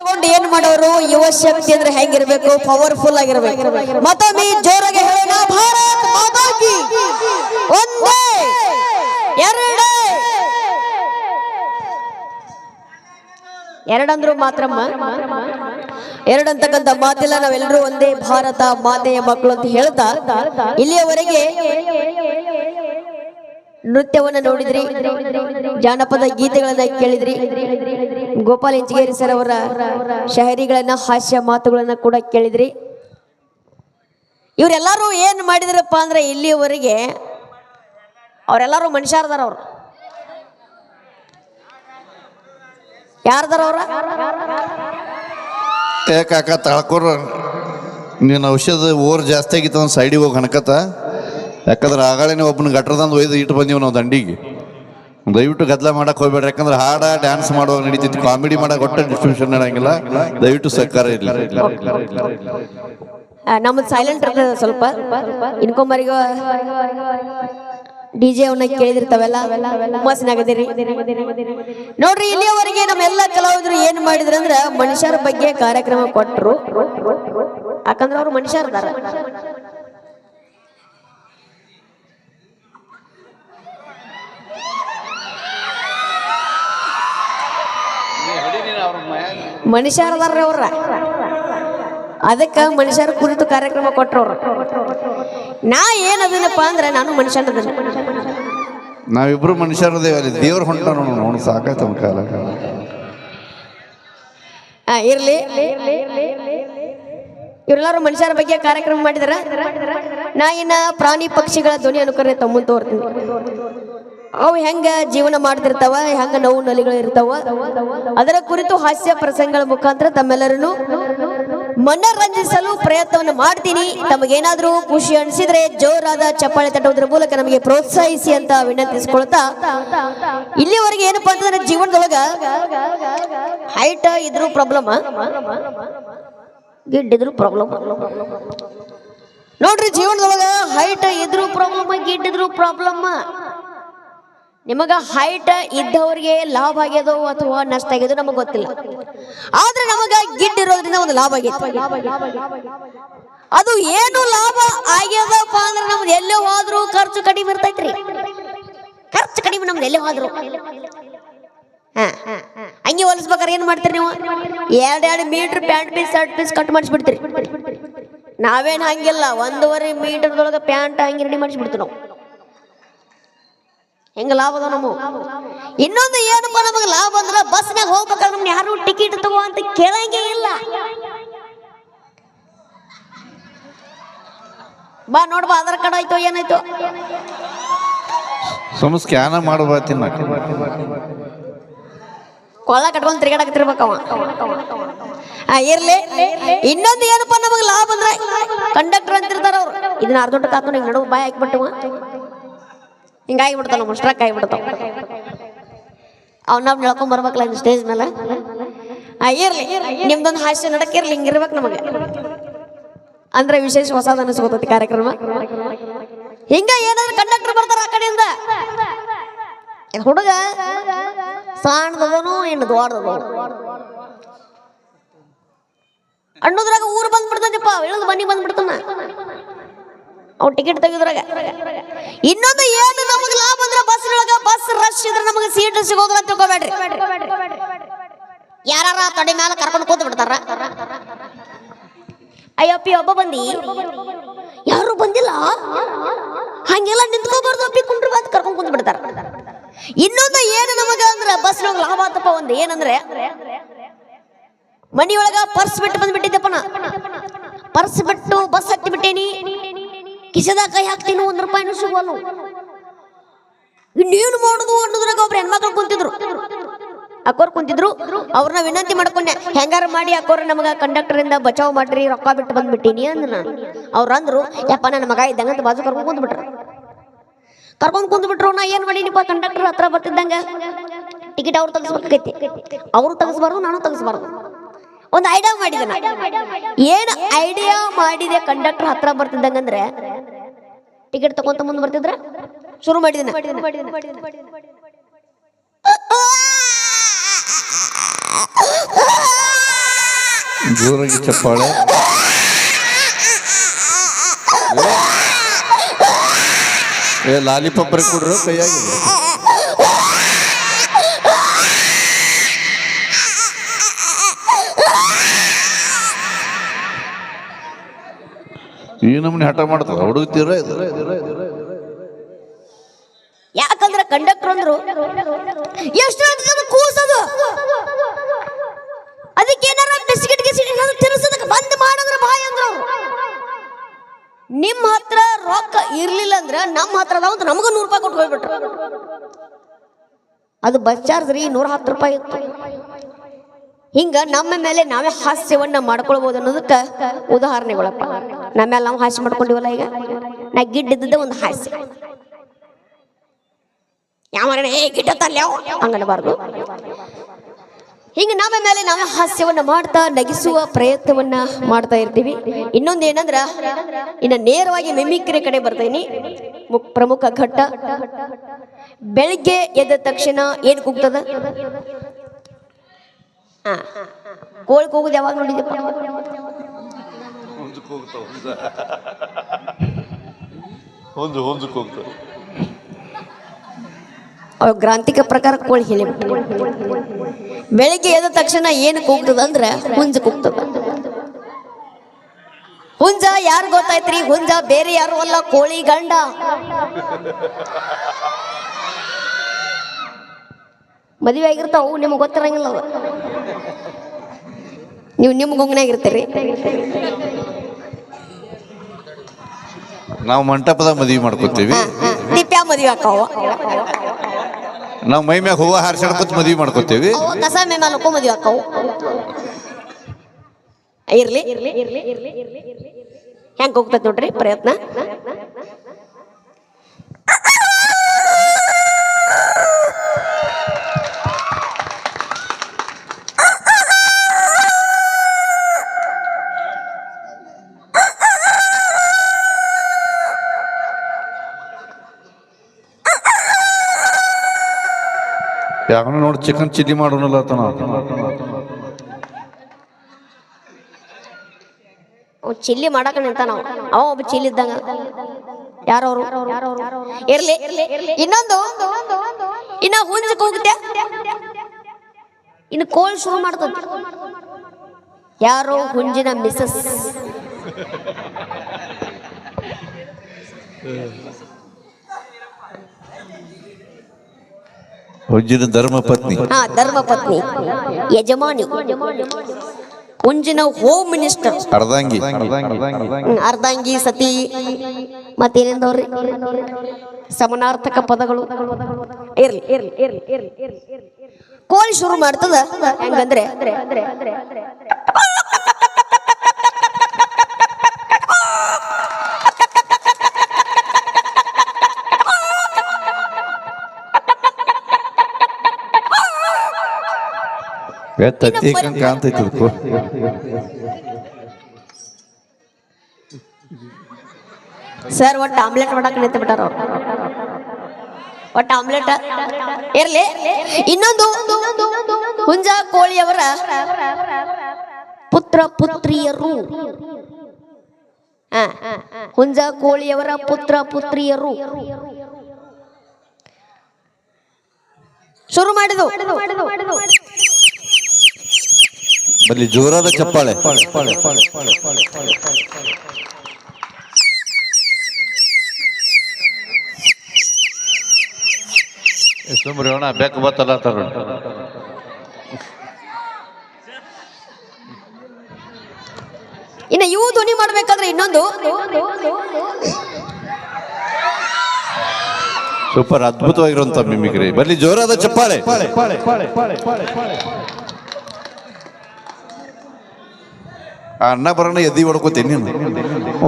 ತಗೊಂಡು ಏನ್ ಮಾಡೋರು? ಯುವ ಶಕ್ತಿ ಅಂದ್ರೆ ಹೆಂಗಿರ್ಬೇಕು? ಪವರ್ಫುಲ್ ಆಗಿರ್ಬೇಕು. ಮತ್ತೊಮ್ಮೆ ಜೋರಾಗಿ ಹೇಳೋಣ, ಭಾರತ್ ಮಾತಾ ಒಂದೇ, ಎರಡೇ. ಎರಡಂದ್ರು ಮಾತ್ರಮ್ಮ ಎರಡಂತಕ್ಕಂಥ ಮಾತಿಲ್ಲ, ನಾವೆಲ್ಲರೂ ಒಂದೇ ಭಾರತ ಮಾತೆಯ ಮಕ್ಕಳು ಅಂತ ಹೇಳ್ತಾ ಇಲ್ಲಿಯವರೆಗೆ ನೃತ್ಯವನ್ನ ನೋಡಿದ್ರಿ? ಜಾನಪದ ಗೀತೆಗಳನ್ನ ಕೇಳಿದ್ರಿ? ಗೋಪಾಲ್ ಇಂಚಗೇರಿ ಸರ್ ಅವರ ಶಹರಿಗಳನ್ನ, ಹಾಸ್ಯ ಮಾತುಗಳನ್ನ ಕೂಡ ಕೇಳಿದ್ರಿ? ಇವರೆಲ್ಲರೂ ಏನ್ ಮಾಡಿದ್ರಪ್ಪ ಅಂದ್ರೆ ಇಲ್ಲಿಯವರೆಗೆ ಅವರೆಲ್ಲರೂ ಮನುಷ್ಯರದಾರ ಅವ್ರು. ಯಾರ್ದಾರ ಅವ್ರ? ಏ ಕಾಕ ತಳ್ಕೊರ ನೀನು ಔಷಧ ಓರ್ ಜಾಸ್ತಿ ಆಗಿತ್ತು ಸೈಡಿಗೆ ಹೋಗಿ ಹಣಕತ್ತ. ಯಾಕಂದ್ರೆ ಆಗಳೇನೆ ಒಬ್ಬನ ಗಟ್ರದಂದು ಒಯ್ದು ಇಟ್ಟು ಬಂದೀವಿ ನಾವು ದಂಡಿಗೆ. ದಯವಿಟ್ಟು ಗದ್ದಲ ಮಾಡಕ್ಕೆ ಹೋಗ್ಬೇಡ್ರಿ, ಯಾಕಂದ್ರೆ ಹಾಡ ಡ್ಯಾನ್ಸ್ ಮಾಡುವಾಗ ನಡೀತಿತ್ತು ಕಾಮಿಡಿ ಮಾಡಕ್ಕೆ ಒಟ್ಟು ಡಿಸ್ಟ್ರಿಬ್ಯೂಷನ್ ನಡೆಯಂಗಿಲ್ಲ ದಯವಿಟ್ಟು ಸರ್ಕಾರ ಇರಲಿ. ನಮ್ದು ಸೈಲೆಂಟ್ ಇರ್ತದೆ ಸ್ವಲ್ಪ. ಇನ್ಕೊಂಬರಿಗ ಡಿ ಜೆ ಅವನ್ನ ಕೇಳಿದಿರ್ತಾವೆಲ್ಲ ಮಸ್ನಾಗದಿರಿ ನೋಡ್ರಿ, ಇಲ್ಲಿಯವರೆಗೆ ನಮ್ಮೆಲ್ಲ ಕಲಾವಿದರು ಏನ್ ಮಾಡಿದ್ರು ಅಂದ್ರ ಮನುಷ್ಯರ ಬಗ್ಗೆ ಕಾರ್ಯಕ್ರಮ ಕೊಟ್ರು. ಯಾಕಂದ್ರ ಅವ್ರು ಮನುಷ್ಯರದಾರ. ಮನುಷ್ಯರದಾರ್ರಿ ಅವ್ರ. ಅದಕ್ಕ ಮನುಷ್ಯರ ಕುರಿತು ಕಾರ್ಯಕ್ರಮ ಕೊಟ್ರವ್ರು ನಾ ಏನದನಪ್ಪ ಅಂದ್ರೆ ನಾನು ಮನುಷ್ಯನದ ನಾವಿಬ್ರು ಮನುಷ್ಯರದೇವ ಅಲ್ಲಿ. ದೇವ್ರ ಹೊಂಟ ನೋಡು ಸಾಕಾಯ್ತು ಕಾಲ. ಇರ್ಲಿ. ಇವರೆಲ್ಲರೂ ಮನುಷ್ಯರ ಬಗ್ಗೆ ಕಾರ್ಯಕ್ರಮ ಮಾಡಿದಾರ? ನಾ ಇನ್ನ ಪ್ರಾಣಿ ಪಕ್ಷಿಗಳ ಧ್ವನಿ ಅನುಕರಣೆ ತಮ್ಮ ತೋರ್ತೀನಿ. ಅವು ಹೆಂಗ ಜೀವನ ಮಾಡ್ತಿರ್ತಾವ, ಹೆಂಗ ನೋವು ನಲಿಗಳು ಇರ್ತಾವ. ಅದರ ಕುರಿತು ಹಾಸ್ಯ ಪ್ರಸಂಗಗಳ ಮುಖಾಂತರ ತಮ್ಮೆಲ್ಲರನ್ನು ಮನರಂಜಿಸಲು ಪ್ರಯತ್ನವನ್ನು ಮಾಡ್ತೀನಿ. ತಮಗೇನಾದ್ರೂ ಖುಷಿ ಅನಿಸಿದ್ರೆ ಜೋರಾದ ಚಪ್ಪಾಳೆ ತಟ್ಟುವುದರ ಮೂಲಕ ನಮಗೆ ಪ್ರೋತ್ಸಾಹಿಸಿ ಅಂತ ವಿನಂತಿಸ್ಕೊಳ್ತಾ, ಇಲ್ಲಿವರೆಗೆ ಏನಪ್ಪಾ ಅಂತಂದ್ರೆ ಜೀವನದೊಳಗ ಹೈಟ್ ಇದ್ರು ಪ್ರಾಬ್ಲಮ್ ಗಿಡ್ ಪ್ರಾಬ್ಲಮ್ ನೋಡ್ರಿ ಜೀವನದೊಳಗ ಹೈಟ್ ಇದ್ರು ಪ್ರಾಬ್ಲಮ್ ಗಿಡ್ ಇದ್ರು ಪ್ರಾಬ್ಲಮ್ ನಿಮಗ ಹೈಟ್ ಇದ್ದವರಿಗೆ ಲಾಭ ಆಗ್ಯದೋ ಅಥವಾ ನಷ್ಟ ಆಗ್ಯದೋ ನಮಗ್ ಗೊತ್ತಿಲ್ಲ. ಆದ್ರೆ ನಮಗ ಗಿಡ್ ಇರೋದ್ರಿಂದ ಒಂದು ಲಾಭ ಆಗೈತಿ. ಅದು ಏನು ಲಾಭ ಆಗ್ಯದಪ್ಪ ಅಂದ್ರೆ ನಮ್ದು ಎಲ್ಲೇ ಹೋದ್ರು ಖರ್ಚು ಕಡಿಮೆ ಇರ್ತೈತ್ರಿ. ಖರ್ಚು ಕಡಿಮೆ ನಮ್ದು ಎಲ್ಲೇ ಹೋದ್ರು. ಹಂಗೆ ಹೊಲಿಸ್ಬೇಕಾರೆ ಏನ್ ಮಾಡ್ತೀರಿ ನೀವು? ಎರಡ್ ಎರಡು metre pant piece shirt piece cut ಮಾಡಿಸ್ಬಿಡ್ತೀರಿ. ನಾವೇನು ಹಂಗಿಲ್ಲ, ಒಂದೂವರೆ ಮೀಟರ್ದೊಳಗೆ ಪ್ಯಾಂಟ್ ಹಂಗೆ ರೆಡಿ ಮಾಡಿಸ್ಬಿಡ್ತೀವಿ ನಾವು. ಹೆಂಗ ಲಾಭ ಅದ ನಮ್ಮ ಇನ್ನೊಂದು ಏನಪ್ಪ ನಮಗೆ ಲಾಭ ಅಂದ್ರೆ ಬಸ್ನಾಗ ಹೋಗ್ಬೇಕಾದ್ರೆ ನಮ್ಗೆ ಯಾರು ಟಿಕೆಟ್ ತಗೋ ಅಂತ ಕೇಳಂಗೆ ಇಲ್ಲ. ಬಾ ನೋಡ್ಬಾ ಆಧಾರ್ ಕಾರ್ಡ್ ಆಯ್ತು ಏನಾಯ್ತು? ಸುಮ್ಮ ಸ್ಕ್ಯಾನ ಮಾಡಬಾತಿನ ಕೊಳ್ಳ ಕಟ್ಕೊಂಡ್ ತಿರ್ಗಾಡಕತ್ತಿರ್ಬೇಕವ ಆ ಇರ್ಲಿ. ಇನ್ನೊಂದು ಏನಪ್ಪ ನಮಗೆ ಲಾಭ ಅಂದ್ರೆ ಕಂಡಕ್ಟರ್ ಅಂತಿರ್ತಾರ ಅವ್ರು. ಇದನ್ನ ಅರ್ಧ ಕಾಕೊಂಡು ಹಿಂಗ್ ನಡುವು ಬಾಯ್ ಹಾಕ್ಬಿಟ್ಟವ ಹಿಂಗಾಗಿ ಬಿಡ್ತಾವ ನಮ್ಮ ಸ್ಟ್ರಕ್ ಆಗಿಬಿಡ್ತಾವ ಅವ್ನ ನಡ್ಕೊಂಡ್ ಬರ್ಬೇಕಲ್ಲ ಇನ್ನು ಸ್ಟೇಜ್ ಮೇಲೆ. ಇರ್ಲಿ, ನಿಮ್ದೊಂದು ಹಾಸ್ಯ ನಡಕ್ ಇರ್ಲಿ ಹಿಂಗಿರ್ಬೇಕು ನಮಗೆ. ಅಂದ್ರೆ ವಿಶೇಷ ಹೊಸದ ಅನಿಸ್ಕೋತೈತಿ ಕಾರ್ಯಕ್ರಮ. ಹಿಂಗ ಏನಾದ್ರು ಕಂಡಕ್ಟರ್ ಬರ್ತಾರ ಆ ಕಡೆಯಿಂದ? ಹುಡುಗ ಸಣ್ಣದವನು ಏನು ದೊಡ್ಡದವನು ಅನ್ನೋದ್ರಾಗ ಊರು ಬಂದ್ಬಿಡ್ತದಪ್ಪ, ಇಳಿದು ಮನೆ ಬಂದ್ಬಿಡ್ತಾನ. ಅವ್ನು ಟಿಕೆಟ್ ತೆಗೆದ್ರಾಗ. ಇನ್ನೊಂದು ಏನು ನಮಗೆ ಲಾಭ ಅಂದ್ರೆ ಬಸ್ ಒಳಗ ಬಸ್ ರಶ್ ಇದ್ರೆ ನಮಗೆ ಸೀಟ್ ಸಿಗೋದ್ರ ತಿಳ್ಕೊಬೇಡ್ರಿ. ಯಾರ ತೊಡೆ ಮ್ಯಾಲ ಕರ್ಕೊಂಡು ಕೂತ್ ಬಿಡ್ತಾರ. ಅಯ್ಯಪ್ಪಿ ಒಬ್ಬ ಬಂದಿ. ಯಾರು ಬಂದಿಲ್ಲ? ಹಂಗೆಲ್ಲ ನಿಂತ್ಕೋಬಾರ್ದು ಅಪ್ಪಿ, ಕುಂಡ್ರು ಬಂದು ಕರ್ಕೊಂಡು ಕುಂತ್ ಬಿಡ್ತಾರ. ಇನ್ನೊಂದು ಏನು ನಮಗೆ ಅಂದ್ರೆ ಬಸ್ ಲಾಭ ಆತಪ್ಪ, ಒಂದು ಏನಂದ್ರೆ ಮನಿಯೊಳಗ ಪರ್ಸ್ ಬಿಟ್ಟು ಬಂದ್ಬಿಟ್ಟಿದ್ದಪ್ಪ ನಾ ಪರ್ಸ್ ಬಿಟ್ಟು ಬಸ್ ಹತ್ತಿ ಬಿಟ್ಟೇನಿ. ಕಿಸದ ಕೈ ಹಾಕ್ತೀನಿ, ಒಂದ್ ರೂಪಾಯಿನೂ ಸಿಗೋಲ್ಲ. ಇನ್ನೇನು ಮಾಡುದು ಅನ್ನೋದ್ರಾಗ ಒಬ್ರು ಹೆಣ್ಮಕ್ಳು ಕುಂತಿದ್ರು. ಅಕ್ಕೋರ್ ಕುಂತಿದ್ರು. ಅವ್ರನ್ನ ವಿನಂತಿ ಮಾಡ್ಕೊಂಡೆ, ಹೆಂಗಾರ ಮಾಡಿ ಅಕ್ಕೋರ್, ನಮಗ ಕಂಡಕ್ಟರ್ ಇಂದ ಬಚಾವ್ ಮಾಡ್ರಿ, ರೊಕ್ಕ ಬಿಟ್ಟು ಬಂದ್ಬಿಟ್ಟಿನಿ ಅಂದ್ ನಾನು ಅವ್ರು ಅಂದ್ರು, ಯಪ್ಪ ನನ್ನ ಮಗ ಇದ್ದಂಗ ಅಂತ ಬಾಜು ಕರ್ಕೊಂಡ್ ಕುಂದ್ಬಿಟ್ರು ಕರ್ಕೊಂಡ್ ಕುಂದ್ಬಿಟ್ರು ನಾ ಏನ್ ಮಾಡಿನಿಪ್ಪ ಕಂಡಕ್ಟರ್ ಹತ್ರ ಬರ್ತಿದ್ದಂಗ? ಟಿಕೆಟ್ ಅವ್ರು ತಗಸ್ಬೇಕೈತಿ ಅವ್ರು ತೆಗಿಸ್ಬಾರ್ದು, ನಾನು ತೆಗಿಸ್ಬಾರ್ದು. ಒಂದು ಐಡಿಯಾ ಮಾಡಿದೆ ಏನ್ ಐಡಿಯಾ ಮಾಡಿದೆ ಕಂಡಕ್ಟರ್ ಹತ್ರ ಬರ್ತಿದ್ದಂಗಂದ್ರೆ ಟಿಕೆಟ್ ತಗೊಂತ ಮುಂದೆ ಬರ್ತಿದ್ರ? ಶುರು ಮಾಡಿದ್ದೀನಿ. ಜೋರಾಗಿ ಚಪ್ಪಾಳೆ. ಏ ಲಾಲಿಪಾಪ್ರೆ ಕೊಡ್ರು ಕೈಯಾಗಿ ಈ ನಮ್ನಿ ಹಠ ಮಾಡ್ತಾರೆ ಹುಡುಗ್ತೀರ ಇದು? ಯಾಕಂದ್ರೆ ಕಂಡಕ್ಟರ್ ಅಂದ್ರು, ಎಷ್ಟು ಕೂಸದು? ಅದಕ್ಕೆ ಏನಾರ ಬಿಸ್ಕಿಟ್ ಗಿಸ್ಕಿಟ್ ಏನಾದ್ರು ಬಂದ್ ಮಾಡಿದ್ರೆ ಬಾಯ್ ಅಂದ್ರ ನಿಮ್ಮ ಹತ್ರ ರೊಕ್ಕ ಇರ್ಲಿಲ್ಲ ಅಂದ್ರೆ ನಮ್ಮ ಹತ್ರ ಅದಾವ ಅಂತ ನಮಗೂ ನೂರು ರೂಪಾಯಿ ಕೊಟ್ಟು ಹೋಗ್ಬಿಟ್ರು. ಅದು ಬಸ್ ಚಾರ್ಜ್ ರೀ ನೂರ ಹತ್ತು ರೂಪಾಯಿ ಇತ್ತು. ಹಿಂಗ ನಮ್ಮ ಮೇಲೆ ನಾವೇ ಹಾಸ್ಯವನ್ನ ಮಾಡ್ಕೊಳ್ಬಹುದು ಅನ್ನೋದಕ್ಕ ಉದಾಹರಣೆಗಳಪ್ಪ. ನಮ್ಮೆಲ್ಲ ನಾವು ಹಾಸ್ಯ ಮಾಡ್ಕೊಂಡಿವಲ್ಲ ಈಗ? ನಾ ಗಿಡ್ಡಿದ್ದ ಒಂದು ಹಾಸ್ಯ. ಯಾವ ಏ, ಗಿಡ್ಡ ತಲ್ಯಾವ ಹಂಗನಬಾರ್ದು ಹಿಂಗ ನಮ್ಮ ಮೇಲೆ ನಾವೇ ಹಾಸ್ಯವನ್ನ ಮಾಡ್ತಾ ನಗಿಸುವ ಪ್ರಯತ್ನವನ್ನ ಮಾಡ್ತಾ ಇರ್ತೀವಿ. ಇನ್ನೊಂದು ಏನಂದ್ರ, ಇನ್ನ ನೇರವಾಗಿ ಮಿಮಿಕ್ರಿ ಕಡೆ ಬರ್ತೀನಿ. ಪ್ರಮುಖ ಘಟ್ಟ. ಬೆಳಿಗ್ಗೆ ಎದ್ದ ತಕ್ಷಣ ಏನ್ ಕೂಗ್ತದ? ಹಾ. ಕೋಳಿ ಕೂಗುದು ಯಾವಾಗ ನೋಡಿದಪ್ಪ ಅವ್ರ ಗ್ರಾಂಥಿಕ ಪ್ರಕಾರ ಕೋಳಿ ಹೇಳಿ. ಬೆಳಿಗ್ಗೆ ಎದ್ದ ತಕ್ಷಣ ಏನು ಕೂಗ್ತದ ಅಂದ್ರೆ ಹುಂಜ ಕೂಗ್ತದ. ಹುಂಜ ಯಾರು ಗೊತ್ತಾಯ್ತ್ರಿ? ಹುಂಜ ಬೇರೆ ಯಾರು ಅಲ್ಲ ಕೋಳಿ ಗಂಡ. ಮದುವೆ ಆಗಿರ್ತಾವು ನಿಮ್ಗೆ ಗೊತ್ತಿರಂಗಿಲ್ಲ ಅವ. ನೀವು ನಿಮ್ಮ ಗುಂಗ್ನಾಗಿರ್ತೀರಿ. ನಾವು ಮಂಟಪದ ಮದುವೆ ಮಾಡ್ಕೋತೀವಿ. ದಿಪ್ಯಾ ಮದುವೆ ಆಕಾವ. ನಾವು ಮೈ ಮ್ಯಾಗ ಹೂವ ಹಾರ್ಸಾಡ್ಕೊತ ಮದುವೆ ಮಾಡ್ಕೋತೀವಿ. ಅವ ಕಸ ಮೇಮಾಲಕ್ಕೂ ಮದುವೆ ಆಕಾವು. ಇರ್ಲಿ. ಹೆಂಗೆ ಹೋಗ್ತೈತಿ ನೋಡ್ರಿ ಪ್ರಯತ್ನ? ಯಾವನ ನೋಡಿ ಚಿಕನ್ ಚಿಲ್ಲಿ ಮಾಡೋನಲ್ಲ ತನ ಅವ್ ಚಿಲ್ಲಿ ಮಾಡಕ ನಿಂತ ನಾವು. ಅವ ಒಬ್ಬ ಚಿಲ್ಲಿ ಇದ್ದಂಗ. ಯಾರವ್ರು? ಇರ್ಲಿ. ಇನ್ನೊಂದು. ಇನ್ನ ಹುಂಜಕ್ ಹೋಗುತ್ತೆ. ಇನ್ನು ಕೋಲ್ ಶುರು ಮಾಡ್ತದ. ಯಾರೋ ಹುಂಜಿನ ಮಿಸಸ್ ಹುಜ್ಜಿನ ಧರ್ಮ ಪತ್ನಿ. ಹಾ ಧರ್ಮ ಪತ್ನಿ. ಯಜಮಾನಿ. ಉಂಜಿನ ಹೋಮ್ ಮಿನಿಸ್ಟರ್. ಅರ್ಧಂಗಿ. ಹ್ಮ್, ಅರ್ಧಾಂಗಿ ಸತಿ. ಮತ್ತೇನೆಂದವ್ರಿ ಸಮನಾರ್ಥಕ ಪದಗಳು. ಇರ್ಲಿ ಇರ್ಲಿ ಇರ್ಲಿ ಇರ್ಲಿ ಇರ್ಲಿ. ಕೋಳಿ ಶುರು ಮಾಡ್ತದ? ಹೆಂಗಂದ್ರೆ? ತತ್ತಿ ಕಾಣ್ತೈತಿ ಅದಕ್ಕೂ ಸರ್ ಒಟ್ಟು ಆಮ್ಲೆಟ್ ಮಾಡಕ್ ನಿಂತು ಬಿಟ್ಟಾರ ಅವ್ರು ಒಟ್ಟು ಆಮ್ಲೆಟ್ ಇರ್ಲಿ ಇನ್ನೊಂದು ಹುಂಜ ಕೋಳಿಯವರ ಪುತ್ರ ಪುತ್ರಿಯರು ಆ, ಹುಂಜ ಕೋಳಿಯವರ ಪುತ್ರ ಪುತ್ರಿಯರು ಶುರು ಮಾಡಿದು ಬಲ್ಲಿ ಜೋರಾದ ಚಪ್ಪಾಳೆ. ಸುಮ್ರಿ ಅಣ್ಣ ಬೆಕ್ಕ ಬತ್ತಲ್ಲ ತರ ಇನ್ನು ಇವು ಧ್ವನಿ ಮಾಡ್ಬೇಕಾದ್ರೆ ಇನ್ನೊಂದು. ಸೂಪರ್ ಅದ್ಭುತವಾಗಿರುವಂತ ಮಿಮಿಕ್ರಿ ಬರ್ಲಿ ಜೋರಾದ ಚಪ್ಪಾಳೆ. ಆ ಅಣ್ಣ ಬರೋಣ ಎದ್ದಿ ಹೊಡ್ಕೋತೀನಿ ನೀನು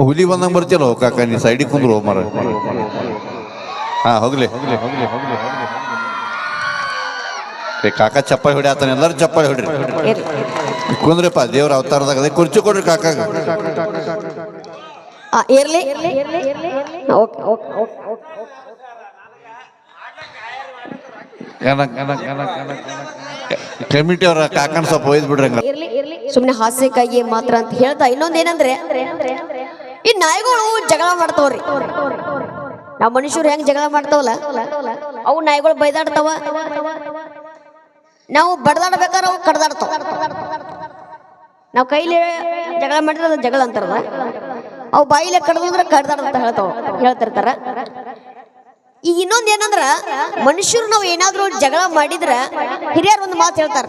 ಹುಲಿ ಬಂದಂಗೆ ಬರ್ತಿಯಲ್ಲ ಕಾಕ ನೀ ಸೈಡಿಗೆ ಕುಂದ್ರು ಮರ ಹಾ ಹೋಗ್ಲಿ ಏ ಕಾಕ ಚಪ್ಪಾಳಿ ಹೊಡಿ ಆತನ ಎಲ್ಲರೂ ಚಪ್ಪಾಳಿ ಹೊಡ್ರಿ. ಕುಂದ್ರಪ್ಪ ದೇವ್ರ ಅವತಾರದಾಗ ಅದೇ ಕುರ್ಚಿ ಕೊಡ್ರಿ ಕಾಕ ಇರ್ಲಿ ಓಕೆ ಓಕೆ ಓಕೆ ಕಮಿಟಿ ಅವ್ರ ಕಾಕನ ಸ್ವಲ್ಪ ಒಯ್ದು ಬಿಡ್ರಿ ಹಂಗ ಸುಮ್ಮನೆ ಹಾಸ್ಯಕ್ಕಾಗಿ ಮಾತ್ರ ಅಂತ ಹೇಳ್ತಾ ಇನ್ನೊಂದೇನಂದ್ರೆ, ಈ ನಾಯಿಗಳು ಜಗಳ ಮಾಡ್ತಾವ್ರಿ. ನಾವು ಮನುಷ್ಯರು ಹೆಂಗ್ ಜಗಳ ಮಾಡ್ತಾವಲ್ಲ? ಅವು ನಾಯಿಗಳು ಬೈದಾಡ್ತಾವ. ನಾವು ಬಡದಾಡ್ಬೇಕಾದ್ರೆ ಅವು ಕಡ್ದಾಡ್ತಾವ. ನಾವು ಕೈಲಿ ಜಗಳ ಮಾಡಿದ್ರೆ ಅದು ಜಗಳ ಅಂತಾರಲ್ಲ? ಅವು ಬಾಯಿಲೆ ಕಡ್ದಂದ್ರೆ ಕಡ್ದಾಡ್ದಂತ ಹೇಳ್ತಾವ, ಹೇಳ್ತಿರ್ತಾರ. ಈಗ ಇನ್ನೊಂದ್ ಏನಂದ್ರ ಮನುಷ್ಯರು ನಾವು ಏನಾದ್ರೂ ಜಗಳ ಮಾಡಿದ್ರ ಹಿರಿಯರು ಒಂದು ಮಾತು ಹೇಳ್ತಾರ.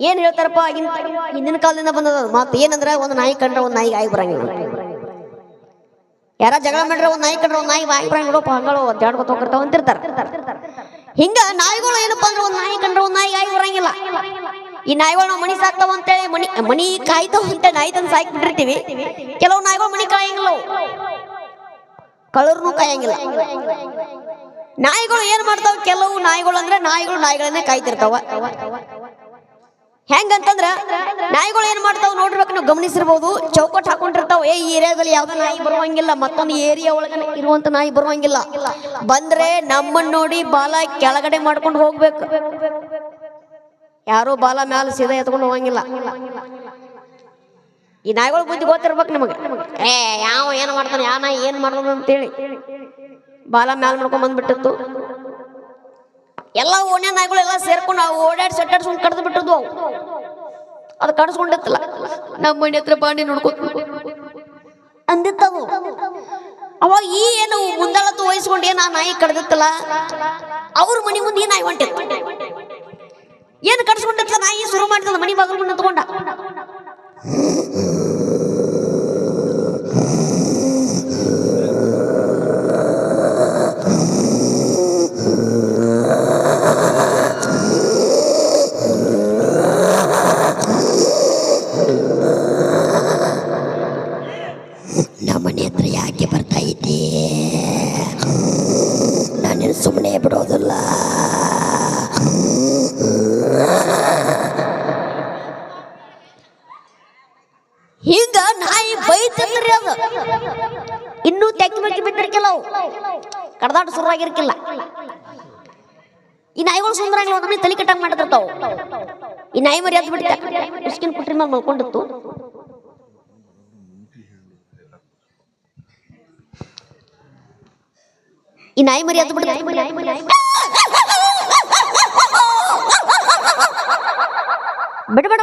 ಏನ್ ಹೇಳ್ತಾರಪ್ಪ? ಆಗಿನ ಹಿಂದಿನ ಕಾಲದಿಂದ ಬಂದದ ಮತ್ತೆ ಏನಂದ್ರೆ ಒಂದು ನಾಯಿ ಕಂಡ್ರೆ ಒಂದು ನಾಯಿಗೆ ಆಗಿ ಬರಂಗಿಲ್ಲ. ಯಾರ ಜಗಳ ಮಾಡ್ರೆ ಒಂದ್ ನಾಯಿ ಕಂಡ್ರೆ ಒಂದ್ ನಾಯಿ ಆಗಿ ಬರಂಗಿಲ್ಲ. ಹಂಗಳು ಜಾಡ್ಕೊತ ಹೋಗಿರ್ತಾವ ಅಂತಿರ್ತಾರ. ಹಿಂಗ ನಾಯಿಗಳು ಏನಪ್ಪ ಅಂದ್ರೆ ಒಂದ್ ನಾಯಿ ಕಂಡ್ರೆ ಒಂದ್ ನಾಯಿಗೆ ಆಗಿ ಬರಂಗಿಲ್ಲ. ಈ ನಾಯಿಗಳು ನಾವು ಮಣಿ ಸಾಕ್ತಾವ ಅಂತೇಳಿ ಮಣಿ ಮಣಿ ಕಾಯ್ತಾವ ಅಂತ ನಾಯಿ ತಂದು ಸಾಕಿ ಬಿಟ್ಟಿರ್ತೀವಿ ಕೆಲವು ನಾಯಿಗಳು ಮಣಿ ಕಾಯಂಗಿಲ್ಲ ಕಳರ್ನು ಕಾಯಂಗಿಲ್ಲ. ನಾಯಿಗಳು ಏನ್ ಮಾಡ್ತಾವ? ಕೆಲವು ನಾಯಿಗಳು ಅಂದ್ರೆ ನಾಯಿಗಳು ನಾಯಿಗಳನ್ನೇ ಕಾಯ್ತಿರ್ತಾವ. ಹೆಂಗಂತಂದ್ರ ನಾಯಿಗಳು ಏನ್ ಮಾಡ್ತಾವ ನೋಡ್ಬೇಕು ನೀವು ಗಮನಿಸಿರ್ಬೋದು, ಚೌಕಟ್ ಹಾಕೊಂಡಿರ್ತಾವ. ಏ ಏರಿಯಾದಲ್ಲಿ ಯಾವ್ದು ನಾಯಿ ಬರುವಂಗಿಲ್ಲ, ಮತ್ತೊಂದು ಏರಿಯಾ ಒಳಗ ಇರುವಂತ ನಾಯಿ ಬರುವಂಗಿಲ್ಲ. ಬಂದ್ರೆ ನಮ್ಮನ್ನ ನೋಡಿ ಬಾಲ ಕೆಳಗಡೆ ಮಾಡ್ಕೊಂಡು ಹೋಗ್ಬೇಕು. ಯಾರೋ ಬಾಲ ಮ್ಯಾಲ ಸೀದಾ ಎತ್ಕೊಂಡು ಹೋಗಂಗಿಲ್ಲ. ಈ ನಾಯಿಗಳ ಬುದ್ಧಿ ಗೊತ್ತಿರ್ಬೇಕು ನಿಮಗೆ. ಏ, ಯಾವ ಏನು ಮಾಡ್ತಾನೆ, ಯಾವ ನಾಯಿ ಏನು ಮಾಡ್ತಾನೆ ಅಂತೇಳಿ. ಬಾಲ ಮ್ಯಾಲ ಮಾಡ್ಕೊಂಡ್ ಬಂದ್ಬಿಟ್ಟಿತ್ತು. ಎಲ್ಲ ಓಣ್ಯ ನಾಯಿಗಳೆಲ್ಲ ಸೇರ್ಕೊಂಡು ಅವು ಓಡಾಡಿ ಸಟ್ಟಾಡ್ಸ್ಕೊಂಡು ಕಡ್ದು ಬಿಟ್ಟದ್ದು ಅವು. ಅದು ಕಡಿಸ್ಕೊಂಡಿತ್ತಲ್ಲ ನಮ್ಮ ಮನೆ ಹತ್ರ ಬಾಂಡಿ ನೋಡ್ಕೊತ ಅಂದಿತ್ತವು. ಅವಾಗ ಈ ಏನು ಮುಂದಾಳತ್ತು ವಹಿಸ್ಕೊಂಡು ಏನು ಆ ನಾಯಿ ಕಡ್ದಿತ್ತಲ್ಲ? ಅವ್ರ ಮನೆ ಮುಂದೆ ಈ ನಾಯಿ ಹೊಂಟಿತ್ತು. ಏನು ಕಡಿಸ್ಕೊಂಡಿತ್ತಲ್ಲ ನಾಯಿ? ಶುರು ಮಾಡ್ತದ ಮನಿ ಬಾಗಿಲು ಮುಂದೆ ತಗೊಂಡ ನಮ್ಮನೆ ಹತ್ರ ಯಾಕೆ ಬರ್ತಾ ಇದ್ದೆ ನಾನು ಸುಮ್ಮನೆ ಬಿಡೋದಿಲ್ಲ ಹಿಂಗ ನಾಯಿ ಬೈತಂದ್ರಿ ಅದು ಇನ್ನೂ ತೆಕ್ಕಿ ಮಕ್ಕಿ ಬಿಟ್ಟಿರ್ಕಿಲ್ಲ ಅವು ಕಡ್ದಾಟ ಶುರುವಾಗಿರ್ಕಿಲ್ಲ ಈ ನಾಯಿಗಳು ಸುಂದರಂಗಿಲ್ಲ ನಮಗೆ ತಲೆ ಕಟ್ಟಂಗ್ ಮಾಡಿದಿರ್ತಾವ ಮಲ್ಕೊಂಡಿತ್ತು. ಈ ನಾಯಿ ಮರಿ ಬಿಡ್ತ ಬಿಡಬೇಡ.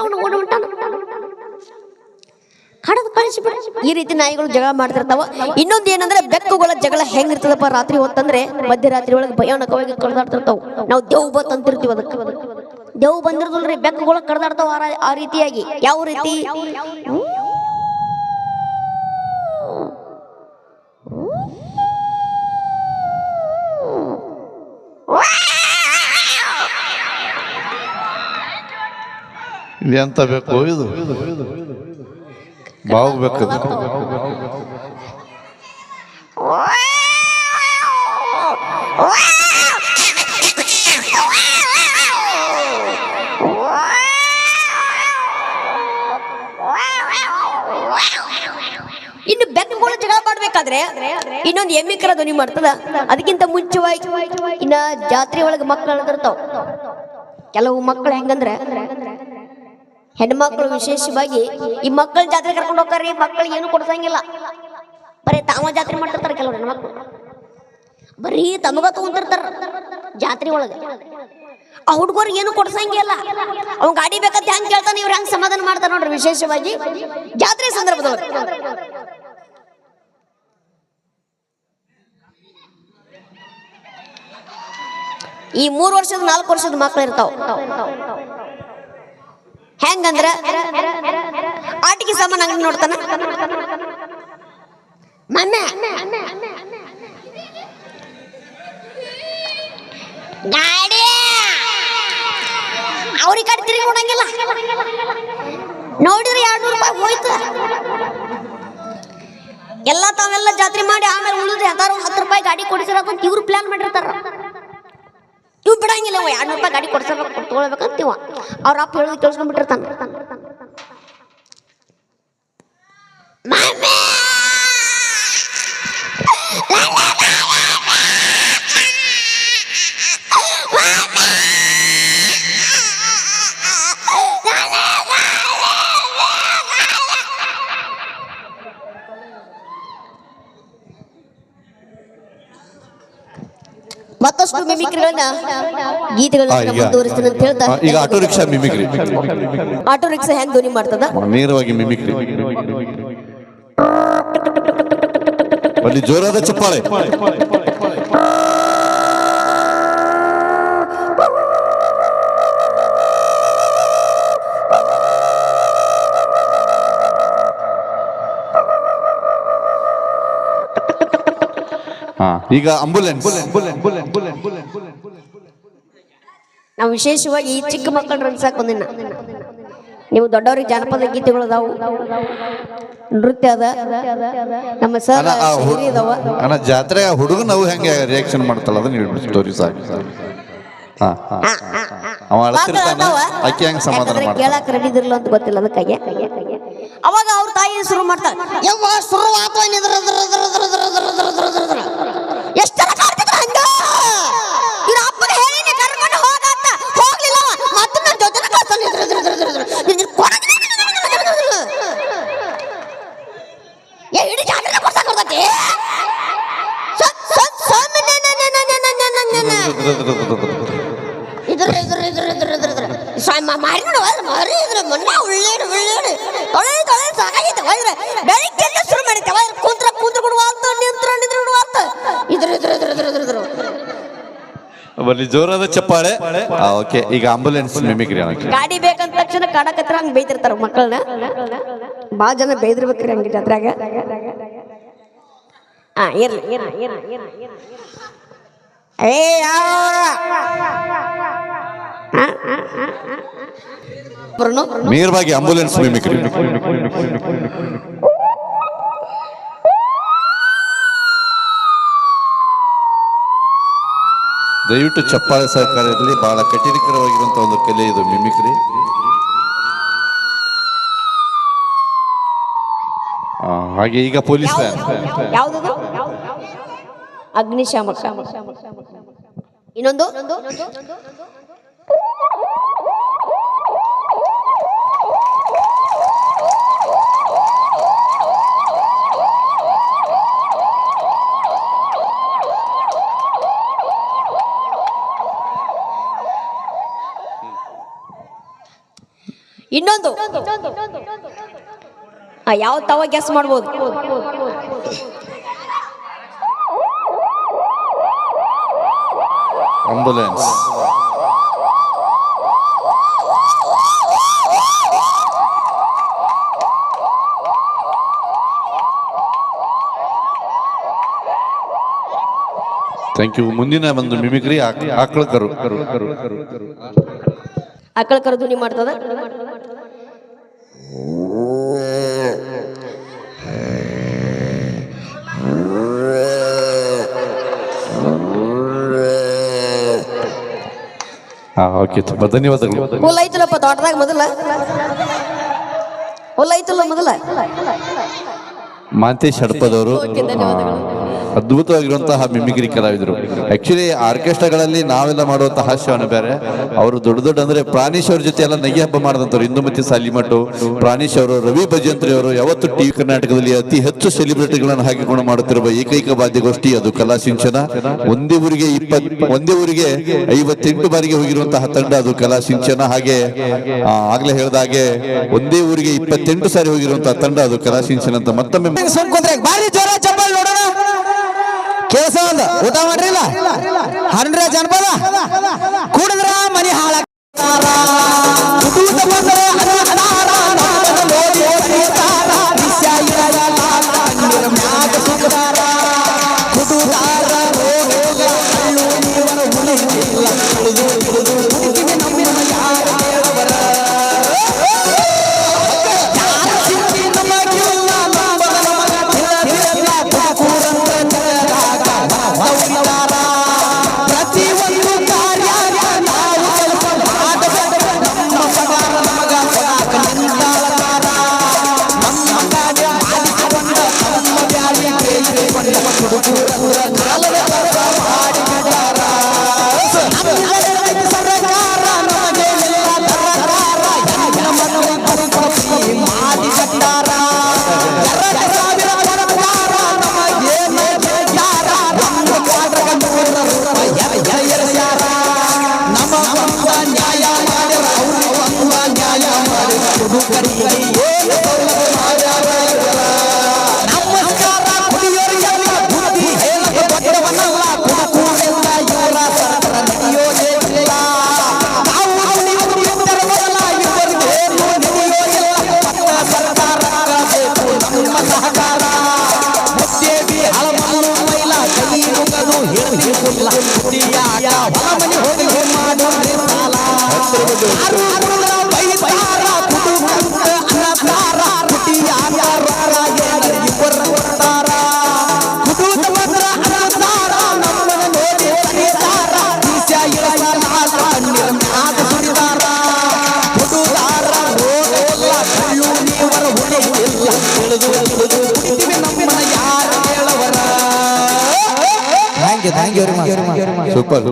ಈ ರೀತಿ ನಾಯಿಗಳು ಜಗಳ ಮಾಡ್ತಿರ್ತಾವ. ಇನ್ನೊಂದು ಏನಂದ್ರೆ ಬೆಕ್ಕುಗಳ ಜಗಳ ಹೆಂಗಿರ್ತದಪ್ಪ ರಾತ್ರಿ ಹೊತ್ತಂದ್ರೆ ಮಧ್ಯರಾತ್ರಿ ಒಳಗೆ ಭಯಾನಕವಾಗಿ ಕಳೆದಾಡ್ತಿರ್ತಾವ ನಾವು ದೇವ್ ಬತ್ ಅಂತಿರ್ತೀವಿ ಅದಕ್ಕೆ. ದೇವ್ ಬಂದಿರ್ತಲ್ರಿ ಬೆಕ್ಕುಗಳ ಕಡ್ದಾಡ್ತಾವ ಆ ರೀತಿಯಾಗಿ. ಯಾವ ರೀತಿ? ಎಂತ ಬೇಕು ಇದು? ಬಾವು ಬೇಕದು ಇನ್ನು ಬೆಕ್ಕುಗಳು ಮಾಡ್ಬೇಕಾದ್ರೆ ಇನ್ನೊಂದು ಎಮ್ಮಿಕರ ಧ್ವನಿ ಮಾಡ್ತದ ಅದಕ್ಕಿಂತ ಮುಂಚೆವಾಗಿ ಇನ್ನ ಜಾತ್ರೆ ಒಳಗೆ ಮಕ್ಕಳು ಇರ್ತಾವ ಕೆಲವು ಮಕ್ಕಳು ಹೆಂಗಂದ್ರೆ ಹೆಣ್ಮಕ್ಳು ವಿಶೇಷವಾಗಿ ಈ ಮಕ್ಕಳ ಜಾತ್ರೆ ಕರ್ಕೊಂಡು ಹೋಗ್ತಾರ್ರಿ ಮಕ್ಕಳಿಗೆ ಏನು ಕೊಡ್ಸಂಗಿಲ್ಲ. ಬರೀ ತಾವ ಜಾತ್ರೆ ಮಾಡ್ತಿರ್ತಾರೆ ಕೆಲವ್ರು ಹೆಣ್ಮಕ್ಳು. ಬರೀ ತಮಗ ತಗೊಂತಿರ್ತಾರ ಜಾತ್ರೆ ಒಳಗೆ. ಆ ಹುಡುಗರಿಗೆ ಏನು ಕೊಡ್ಸಂಗಿಲ್ಲ. ಅವ್ನ್ ಗಾಡಿ ಬೇಕಂತ ಹೆಂಗ್ ಕೇಳ್ತಾನೆ, ಇವ್ರು ಹೆಂಗ್ ಸಮಾಧಾನ ಮಾಡ್ತಾರ ನೋಡ್ರಿ ವಿಶೇಷವಾಗಿ ಜಾತ್ರೆ ಸಂದರ್ಭದೊಳಗೆ. ಈ ಮೂರು ವರ್ಷದ, ನಾಲ್ಕು ವರ್ಷದ ಮಕ್ಳು ಇರ್ತಾವ. ಹೆಂಗಂದ್ರ ಆಟಿಕೆ ಸಾಮಾನು ಅಂಗಡಿ ನೋಡ್ತಾನ? ಮಮ್ಮ, ಗಾಡಿ, ಅವ್ರಿಗೆ ಕಡೆ ತಿರುಗಿ ನೋಡಂಗಿಲ್ಲ ನೋಡಿದ್ರೆ ಎರಡು ರೂಪಾಯಿ ಹೋಯ್ತು. ಎಲ್ಲ ತಾವೆಲ್ಲ ಜಾತ್ರೆ ಮಾಡಿ ಆಮೇಲೆ ಉಳಿದ್ರೆ ಹತ್ತಾರು ಹತ್ತು ರೂಪಾಯಿ ಗಾಡಿ ಕೊಡಿಸಿರಕ್ಕಂತ ಇವ್ರು ಪ್ಲಾನ್ ಮಾಡಿರ್ತಾರ. ಇವ್ ಬಿಡಂಗಿಲ್ಲ ಅವ ಎರಡು ರೂಪಾಯಿ ಗಾಡಿ ಕೊಡ್ಸಬೇಕು ತೊಗೊಳ್ಬೇಕಂತ ಇವ ಅವ್ರ ಅಪ್ಪ ಹೇಳೋದು ಕೇಳಿಸ್ಕೊಂಡ್ಬಿಟ್ಟಿರ್ತಾನ. ಮತ್ತಷ್ಟು ಮಿಮಿಕ್ರಿಗಳನ್ನ ಗೀತೆಗಳನ್ನ ಈಗ ಅಂತ ಹೇಳ್ತಾ ಈಗ auto rickshaw mimicry auto rickshaw ಹೆಂಗ್ ಧ್ವನಿ ಮಾಡ್ತದ? ನೇರವಾಗಿ ಮಿಮಿಕ್ರಿ ಅಲ್ಲಿ ಜೋರಾದ ಚಪ್ಪಾಳೆ. ಹಾ ಈಗ ಅಂಬುಲೆನ್ಸ್ ನಾವು ವಿಶೇಷವಾಗಿ ಈ ಚಿಕ್ಕ ಮಕ್ಕಳ ರಂಗಸಾಕ ಬಂದಿನ. ನೀವು ದೊಡ್ಡವ್ರಿಗೆ ಜಾನಪದ ಗೀತೆಗಳು ಅದಾವು. ನೃತ್ಯ ಅದ. ನಮ್ಮ ಸರ್ ಅಣ್ಣ ಆ ಅದಾವ. ಅಣ್ಣ ಜಾತ್ರೆ ಆ ಹುಡುಗ ನಾವು ಹೆಂಗೆ ರಿಯಾಕ್ಷನ್ ಮಾಡ್ತಾಳ ಅದನ್ನ ಹೇಳ್ಬಿಡಿ ಸ್ಟೋರಿ ಸಾಕು. ಹಾ ಹಾ ಅವ ಅಳತಿರ್ತಾನ ಅಕ್ಕಿ ಹೆಂಗ್ ಸಮಾಧಾನ ಯಾಕಂದ್ರೆ ಮಾಡ್ತಾನ ಕೇಳಾಕ ರೆಡಿ ಇದಿರಲ್ಲ ಅಂತ ಗೊತ್ತಿಲ್ಲ ಅದಕ್ಕಾಗಿ. ಅವಾಗ ಅವ್ರ ತಾಯಿ ಶುರು ಮಾಡ್ತಾರೆ ಯವ್ವ ಶುರು ಆತು ಎಷ್ಟರ ಇದ್ರ ಇದ್ರ ಇದ್ರ ಇದ್ರ ಇದ್ರ ಇದ್ರ. ಸ್ವಾಮ ಮಾರಿ ಮಾರಿ ಇದ್ರ. ಮೊನ್ನೆ ಉಳ್ಳೇಡು ಉಳ್ಳೇಡು ತೊಳೆ ತೊಳೆ ಸಾಕಾಗಿತ್ತು ಹೋಯ್ದ್ರೆ ಬೆಳಿಗ್ಗೆ ಶುರು ಕುಂತ್ರ ಕುಂತ್ರ ಕೊಡುವ ಅಂತ ನಿಂತ್ರ ಕೊಡುವ ಅಂತ ಇದ್ರ ಇದ್ರ ಇದ್ರ ಇದ್ರ ಇದ್ರ ಇದ್ರ. ಬಲ್ಲಿ ಜೋರಾದ ಚಪ್ಪಾಳೆ. ಓಕೆ ಈಗ ಆಂಬುಲೆನ್ಸ್ ಮಿಮಿಕ್ರಿ ಗಾಡಿ ಬೇಕಂತ ತಕ್ಷಣ ಕಾಡಕತ್ರ ಹಂಗೆ ಬೈತಿರ್ತಾರ ಮಕ್ಕಳನ್ನ ಭಾಳ ಜನ ಬೈದಿರ್ಬೇಕ್ರಿ ಹಂಗಿಟ್ಟು ಅದ್ರಾಗ. ಹಾ ಇರ್ಲಿ ಇರ ಇರ ಇರ ಇರ್ಲಿ. ಏ ನೇರವಾಗಿ ಆಂಬುಲೆನ್ಸ್ ದಯವಿಟ್ಟು ಚಪ್ಪಾಳೆ ಸಹಕಾರದಲ್ಲಿ ಬಹಳ ಕಠಿಣಕರವಾಗಿರುವಂಥ ಒಂದು ಕಲೆ ಇದು ಮಿಮಿಕ್ರಿ. ಹಾಗೆ ಈಗ ಪೊಲೀಸ್ ಅಗ್ನಿಶಾಮಕ. ಇನ್ನೊಂದು? ಇನ್ನೊಂದು? ಯಾವ ತವ ಗೆಸ್ ಮಾಡ್ಬೋದು? ಆಂಬುಲೆನ್ಸ್ ಥ್ಯಾಂಕ್ ಯು ಮುಂದಿನ ಒಂದು ಮಿಮಿಕ್ರಿ ಆಕಳ ಕರು ಆಕಳ ಕರು ಧ್ವನಿ ಮಾಡ್ತದ ಹಾ ಓಕೆ ತುಂಬಾ ಧನ್ಯವಾದಗಳು ಹುಲ್ ಐತಲಪ್ಪ ತೋಟದಾಗ ಮೊದಲ ಹುಲ್ ಮೊದಲ? ಮಾಂತೇಶ್ ಹಡಪದವರು ಅದ್ಭುತವಾಗಿರುವಂತಹ ಮಿಮಿಕ್ರಿ ಕಲಾವಿದರು. ಆಕ್ಚುಲಿ ಆರ್ಕೆಸ್ಟ್ರಾಗಳಲ್ಲಿ ನಾವೆಲ್ಲ ಮಾಡುವಂತಹ ಹಾಸ್ಯವನ್ನು ಬೇರೆ. ಅವರು ದೊಡ್ಡ ದೊಡ್ಡ ಅಂದ್ರೆ ಪ್ರಾಣೇಶ್ ಅವ್ರ ಜೊತೆ ಎಲ್ಲ ನಗೆ ಹಬ್ಬ ಮಾಡಿದಂಥವ್ರು. ಇಂದುಮತಿ ಸಾಲಿಮಠು ಪ್ರಾಣೇಶ್ ಅವರು ರವಿ ಭಜಂತ್ರಿ ಅವರು ಯಾವತ್ತು ಟಿವಿ ಕರ್ನಾಟಕದಲ್ಲಿ ಅತಿ ಹೆಚ್ಚು ಸೆಲೆಬ್ರಿಟಿಗಳನ್ನು ಹಾಕಿಕೊಂಡು ಮಾಡುತ್ತಿರುವ ಏಕೈಕ ವಾದ್ಯಗೋಷ್ಠಿ ಅದು ಕಲಾ ಸಿಂಚನ. ಒಂದೇ ಊರಿಗೆ ಇಪ್ಪತ್ ಒಂದೇ ಊರಿಗೆ ಐವತ್ತೆಂಟು ಬಾರಿಗೆ ಹೋಗಿರುವಂತಹ ತಂಡ ಅದು ಕಲಾ ಸಿಂಚನ. ಹಾಗೆ ಆಗ್ಲೇ ಹೇಳಿದ ಹಾಗೆ ಒಂದೇ ಊರಿಗೆ ಇಪ್ಪತ್ತೆಂಟು ಸಾರಿ ಹೋಗಿರುವಂತಹ ತಂಡ ಅದು ಕಲಾ ಸಿಂಚನ ಅಂತ ಮತ್ತೊಮ್ಮೆ ಸುಮ್ ಕುಂದ್ರೆ ಬಾರಿ ಜ್ವರ ಚಪ್ಪಲ್ ನೋಡೋಣ. ಕೇಳಿಸ ಒಂದು ಊಟ ಮಾಡ್ರಿಲ್ಲ? ಹನ್ರ ಜನಪದ 고통. ನಮ್ಮನ್ನ